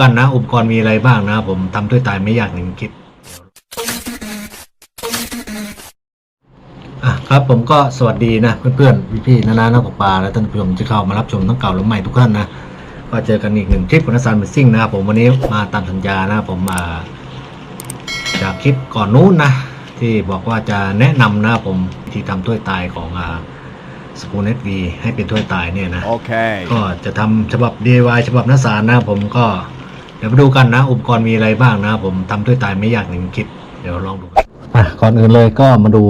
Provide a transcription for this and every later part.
กันนะ อุปกรณ์มีอะไรบ้างนะผมทำด้วยตายไม่ยากหนึ่งคลิปอะครับผมก็สวัสดีนะ เพื่อนๆพี่ๆนานานักตกปลาและท่านผู้ชมที่เข้ามารับชมทั้งเก่าและใหม่ทุกท่านนะก็เจอกันอีกหนึ่งคลิปของนักสารมิซิ่งนะครับผมวันนี้มาตามสัญญานะครับผมมาจากคลิปก่อนนู้นนะ ที่บอกว่าจะแนะนำนะครับผมที่ทำถ้วยตายของอ่าสกูเน็ตวีให้เป็นถ้วยตายเนี่ยนะ Okay. ก็จะทำฉบับ DIY ฉบับนักสารนะครับผมก็เดี๋ยวไปดูกันนะ อุปกรณ์มีอะไรบ้างนะผมทำด้วยตายไม่ยากหนึ่งคลิป เดี๋ยวลองดูอะก่อนอื่นเลยก็มาดู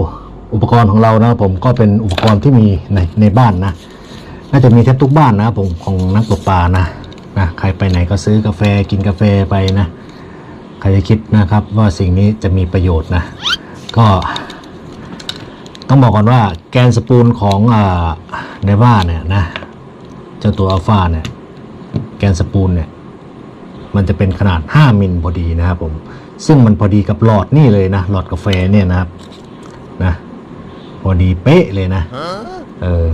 อุปกรณ์ของเรานะผมก็เป็นอุปกรณ์ที่มีในในบ้านนะ น่าจะมีแทบทุกบ้านนะผมของนักตกปลานะนะใครไปไหนก็ซื้อกาแฟกินกาแฟไปนะใครจะคิดนะครับว่าสิ่งนี้จะมีประโยชน์นะ ก็ต้องบอกก่อนว่าแกนสปูลของอในบ้านเนี่ยนะเจ้าตัวอัลฟาเนี่ยแกนสปูลเนี่ย มันจะเป็นขนาด 5 มิลพอดีนะครับผม ซึ่งมันพอดีกับหลอดนี่เลยนะ หลอดกาแฟเนี่ยนะครับ นะ พอดีเป๊ะเลยนะ เออ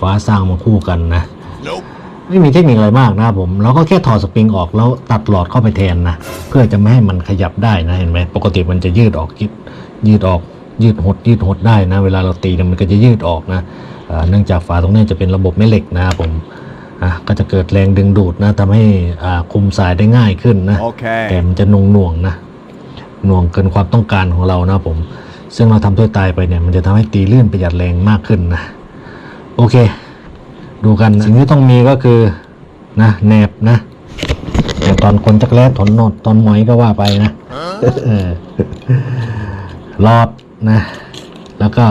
ฟ้าสร้างมาคู่กันนะ Nope. ไม่มีเทคนิคอะไรมากนะครับผมเราก็แค่ถอดสปริงออกแล้วตัดหลอดเข้าไปแทนนะ เพื่อจะไม่ให้มันขยับได้นะ เห็นไหม ปกติมันจะยืดออกยืดยืดออกยืดหดยืดหดได้นะ เวลาเราตีเนี่ยมันก็จะยืดออกนะเอ่อเนื่องจากฝาตรงนี้จะเป็นระบบแม่เหล็กนะครับผม อะก็จะเกิดแรงดึงดูดนะทำให้อ่าคุมสายได้ง่ายขึ้นนะแต่ Okay. มันจะหน่วงหน่วงๆนะหน่วงเกินความต้องการของเรานะผม ซึ่งเราทำถ้วยตายไปเนี่ย มันจะทำให้ตีลื่นประหยัดแรงมากขึ้นนะ โอเค ดูกันสิ่งที่ต้องมีก็คือนะแหนบนะแหนบตอนคนจักรแร้ถอนโนดตอนหมอยก็ว่าไปนะเออรอดนะ แล้วก็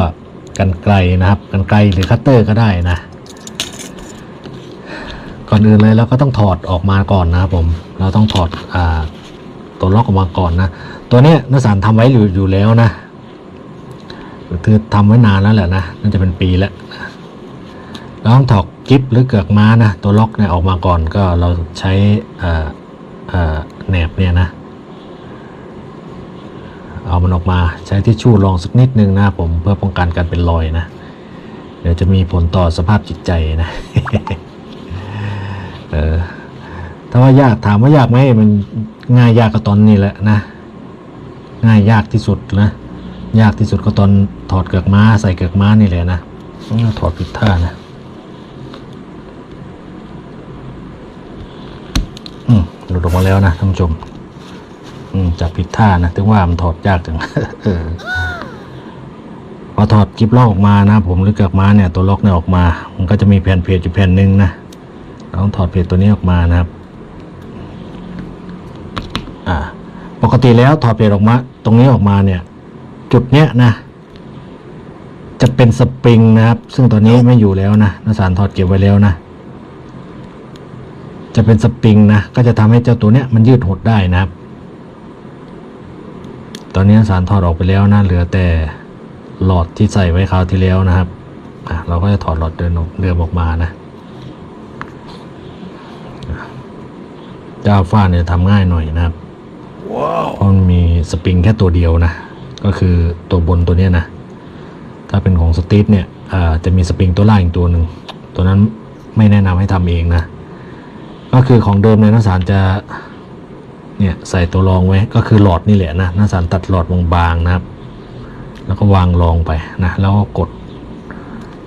กันไกลนะครับ กันไกลหรือคัตเตอร์ก็ได้นะ ก่อนอื่นเลยเราก็ต้องถอดออกมาก่อนนะครับผม เราต้องถอดอ่าตัวล็อกออกมาก่อนนะ ตัวนี้นักสารทำไว้อยู่อยู่แล้วนะคือทำไว้นานแล้วแหละนะน่าจะเป็นปีแล้วเราต้องถอดกิ๊บหรือเกือกม้านะตัวล็อกเนี่ยออกมาก่อนก็เราใช้อ่าอ่าแหนบเนี่ยนะเอามันออกมาใช้ทิชชู่รองสักนิดนึงนะผมเพื่อป้องกันการเป็นรอยนะ เดี๋ยวจะมีผลต่อสภาพจิตใจนะ ออถ้าว่ายากถามว่ายากไหมมันง่ายยากก็ตอนนี้แหละนะ ง่ายยากที่สุดนะยากที่สุดก็ตอนถอดเกือกม้าใส่เกือกม้านี่แหละนะถอดผิดท่านะอืมหลุดออกมาแล้วนะท่านผู้ชม อืมจับผิดท่านะถึงว่ามันถอดยากจังเออพอถอดกิบล็อกออกมานะ ผมหรือเกือกม้าเนี่ยตัวล็อกเนี่ยออกมา มันก็จะมีแผ่นเพจอยู่แผ่นหนึ่งนะ เราต้องถอดเพจตัวนี้ออกมานะครับอ่าปกติแล้วถอดเพจออกมา ตรงนี้ออกมาเนี่ย จุดเนี้ยนะจะเป็นสปริงนะครับ ซึ่งตอนนี้ไม่อยู่แล้วนะนสารถอดเก็บไว้แล้วนะ จะเป็นสปริงนะ ก็จะทำให้เจ้าตัวเนี้ยมันยืดหดได้นะครับ ตอนนี้นสารถอดออกไปแล้วนะเหลือแต่หลอดที่ใส่ไว้คราวที่แล้วนะครับ อะเราก็จะถอดหลอดเดินออกเดิมออกมานะ เจ้าฟ้าเนี่ยทำง่ายหน่อยนะครับ Wow. เพราะมันมีสปริงแค่ตัวเดียวนะ ก็คือตัวบนตัวเนี้ยนะ ถ้าเป็นของสตีทเนี่ยอ่าจะมีสปริงตัวล่างอีกตัวหนึ่ง ตัวนั้นไม่แนะนำให้ทำเองนะ ก็คือของเดิมเนี่ยนักสารจะเนี่ยใส่ตัวรองไว้ ก็คือหลอดนี่แหละนะนักสารตัดหลอดบางๆนะครับ แล้วก็วางรองไปนะ แล้วก็กด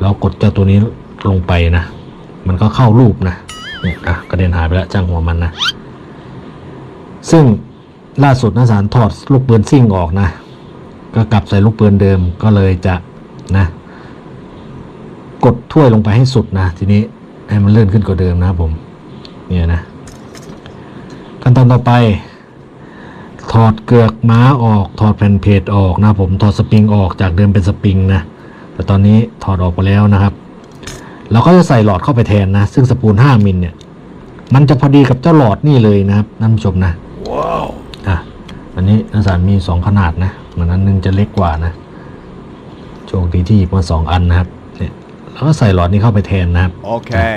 แล้วกดเจ้าตัวนี้ลงไปนะ มันก็เข้ารูปนะเนี่ยอะกระเด็นหายไปแล้วจ้างหัวมันนะ ซึ่งล่าสุดนักสารถอดลูกปืนซิ่งออกนะ ก็กลับใส่ลูกปืนเดิมก็เลยจะนะ กดถ้วยลงไปให้สุดนะ ทีนี้ให้มันเลื่อนขึ้นกว่าเดิมนะครับผม เนี่ยนะ ขั้นตอนต่อไปถอดเกือกม้าออกถอดแผ่นเพจออกนะผมถอดสปริงออกจากเดิมเป็นสปริงนะแต่ตอนนี้ถอดออกไปแล้วนะครับเราก็จะใส่หลอดเข้าไปแทนนะ ซึ่งสปูล5มิลเนี่ย มันจะพอดีกับเจ้าหลอดนี่เลยนะครับท่านผู้ชมนะ Wow. อะอันนี้นักสารมีสองขนาดนะเหมือนอันหนึงจะเล็กกว่านะโชคดีที่หยิบมาสองอันนะครับเนี่ยแล้วก็ใส่หลอดนี้เข้าไปแทนนะครับ Okay.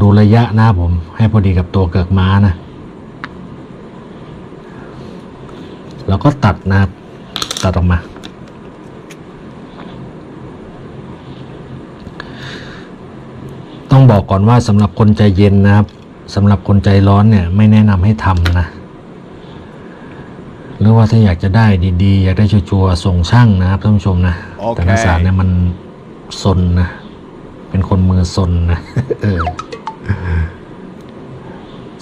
ดูระยะนะครับผม ให้พอดีกับตัวเกือกม้านะแล้วก็ตัดนะครับตัดออกมาต้องบอกก่อนว่าสำหรับคนใจเย็นนะครับ สำหรับคนใจร้อนเนี่ยไม่แนะนำให้ทำนะ หรือว่าถ้าอยากจะได้ดีๆ อยากได้ชัวร์ๆส่งช่างนะครับท่านผู้ชมนะโอเคแต่นักสารเนี่ยมันซนนะ เป็นคนมือซนนะเออ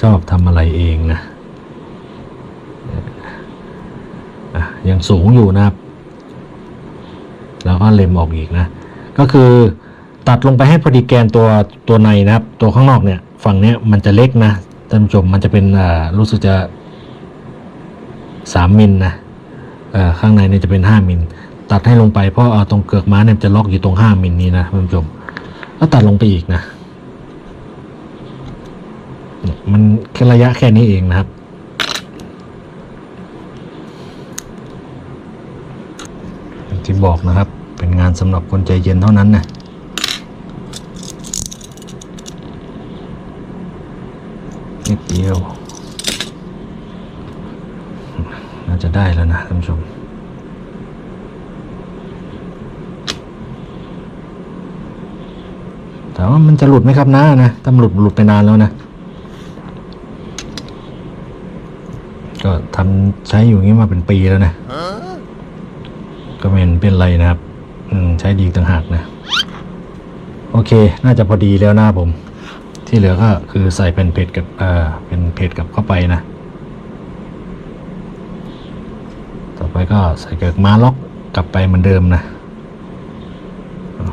ชอบทำอะไรเองนะอะยังสูงอยู่นะครับ แล้วก็เล็มออกอีกนะ ก็คือตัดลงไปให้พอดีแกนตัวตัวในนะครับ ตัวข้างนอกเนี่ย ฝั่งเนี้ยมันจะเล็กนะท่านผู้ชมมันจะเป็นอ่ารู้สึกจะสามมิลนะเอ่อข้างในเนี่ยจะเป็นห้ามิลตัดให้ลงไปเพราะเอาตรงเกือกม้าเนี่ยจะล็อกอยู่ตรงห้ามิลนี้นะท่านผู้ชมแล้วตัดลงไปอีกนะมันแค่ระยะแค่นี้เองนะครับ ที่บอกนะครับ เป็นงานสำหรับคนใจเย็นเท่านั้นนะนิด เดียว น่าจะได้แล้วนะท่านผู้ชมแต่ว่ามันจะหลุดไหมครับนะนะถ้าหลุดหลุดไปนานแล้วนะ ก็ทำใช้อยู่งี้มาเป็นปีแล้วนะ ก็ไม่เห็นเป็นไรนะครับ ใช้ดีต่างหากนะ โอเค น่าจะพอดีแล้วนะผม ที่เหลือก็คือใส่เป็นเผ็ดกับเอ่อเป็นเผ็ดกับเข้าไปนะ ต่อไปก็ใส่เกิกม้าล็อกกลับไปเหมือนเดิมนะ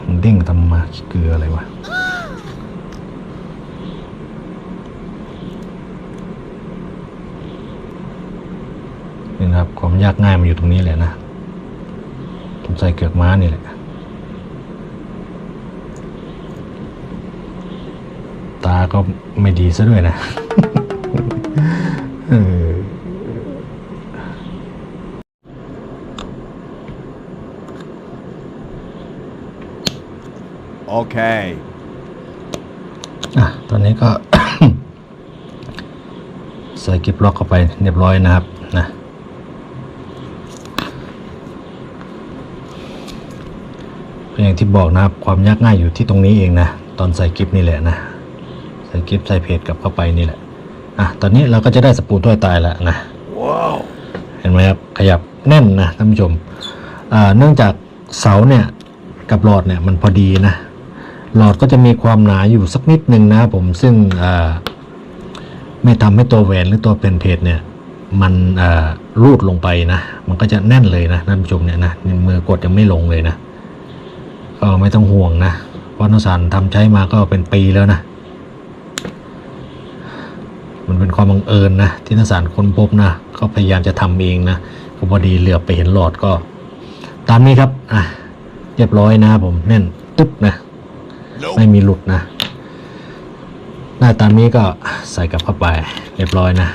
มันเด้งทำมาเกลืออะไรวะนี่นะครับความยากง่ายมันอยู่ตรงนี้แหละนะผมใส่เกือกม้านี่แหละ ตา ก็ไม่ดีซะด้วยนะเออ Okay. อะ ตอนนี้ก็ ใส่กิบล็อกเข้าไปเรียบร้อยนะครับ นะก็อย่างที่บอกนะครับความยากง่ายอยู่ที่ตรงนี้เองนะ ตอนใส่กิฟนี่แหละนะ ใส่กิฟใส่เพจกลับเข้าไปนี่แหละอะตอนนี้เราก็จะได้สปูนถ้วยตายแล้วนะ Whoa. เห็นไหมครับขยับแน่นนะท่านผู้ชมอ่าเนื่องจากเสาเนี่ยกับหลอดเนี่ยมันพอดีนะหลอดก็จะมีความหนาอยู่สักนิดหนึ่งนะครับผมซึ่งอ่าไม่ทำให้ตัวแหวนหรือตัวเพนเพจเนี่ยมันอ่ารูดลงไปนะ มันก็จะแน่นเลยนะท่านผู้ชมเนี่ยนะมือกดยังไม่ลงเลยนะก็ไม่ต้องห่วงนะเพราะนสารทำใช้มาก็เป็นปีแล้วนะ มันเป็นความบังเอิญนะที่นสารค้นพบนะก็พยายามจะทำเองนะก็พอดีเหลือบไปเห็นหลอดก็ ตามนี้ครับอะเรียบร้อยนะครับผมแน่นตึ๊บนะ Nope. ไม่มีหลุดนะ หน้าตามนี้ก็ใส่กลับเข้าไปเรียบร้อยนะ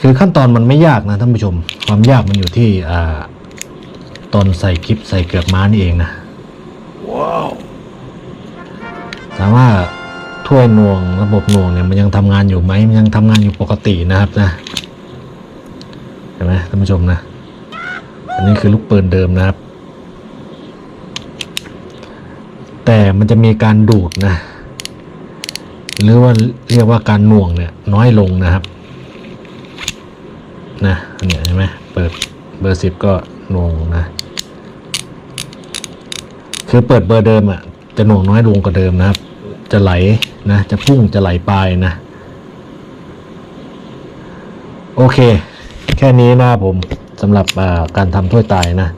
คือขั้นตอนมันไม่ยากนะท่านผู้ชม ความยากมันอยู่ที่อ่าตอนใส่คลิปใส่เกือกม้านี่เองนะ Whoa. ถามว่าถ้ วยหน่วงระบบหน่วงเนี่ยมันยังทำงานอยู่ไหมมันยังทำงานอยู่ปกตินะครับนะเห็นไหมท่านผู้ชมนะ อันนี้คือลูกปืนเดิมนะครับ แต่มันจะมีการดูดนะ หรือว่าเรียกว่าการหน่วงเนี่ยน้อยลงนะครับ นะอันเนี้ยเห็นไหมเปิดเบอร์สิบก็หน่วงนะคือเปิดเบอร์เดิมอะจะหน่วงน้อยลงกว่าเดิมนะครับ จะไหล นะจะพุ่งจะไหลไปนะ โอเค แค่นี้นะผมสำหรับการทำถ้วยตายนะ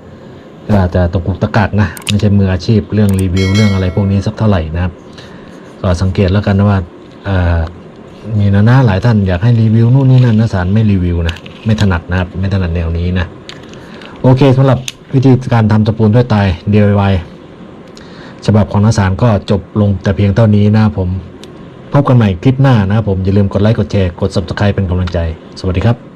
ก็อาจจะตกกุกตะกักนะ ไม่ใช่มืออาชีพเรื่องรีวิวเรื่องอะไรพวกนี้สักเท่าไหร่นะครับก็สังเกตแล้วกันนะว่ามีนะนะหลายท่านอยากให้รีวิวนู่นนี่นั่นนะสารไม่รีวิวนะไม่ถนัดนะครับไม่ถนัดแนวนี้นะโอเคสำหรับวิธีการทำตะปูนถ้วยตาย DIY ฉบับของนสารก็จบลงแต่เพียงเท่านี้นะผม พบกันใหม่คลิปหน้านะครับผมอย่าลืมกดไลค์กดแชร์กด subscribe เป็นกำลังใจ สวัสดีครับ